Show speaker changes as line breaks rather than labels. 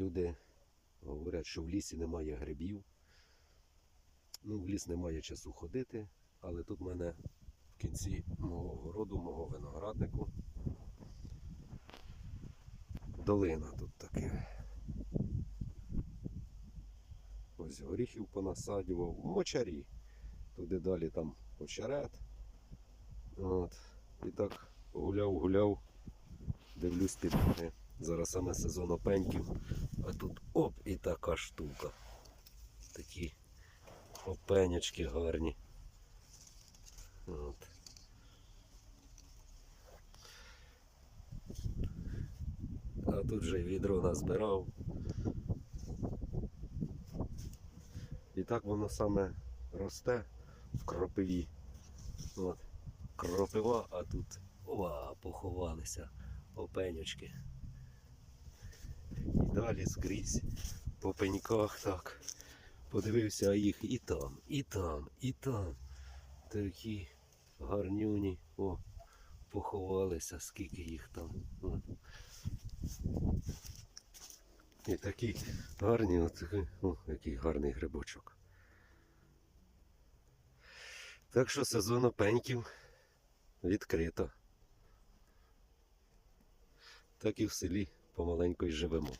люди говорять, що в лісі немає грибів. Ну, в ліс немає часу ходити, але тут в мене в кінці мого городу, мого винограднику. Долина тут таке. Ось горіхів понасадював, мочарі. Туди далі там очерет. От. І так гуляв, гуляв, дивлюсь під. Зараз саме сезон опеньків, а тут оп і така штука. Такі опенячки гарні. От. А тут же відро назбирав. І так воно саме росте в кропиві. От. Кропива, а тут ова, поховалися опенючки. Далі скрізь по пеньках так. Подивився їх і там, і там, і там. Такі гарнюні. О, поховалися, скільки їх там. І такі гарні, от, о, який гарний грибочок. Так що сезон опеньків відкрито. Так і в селі помаленьку й живемо.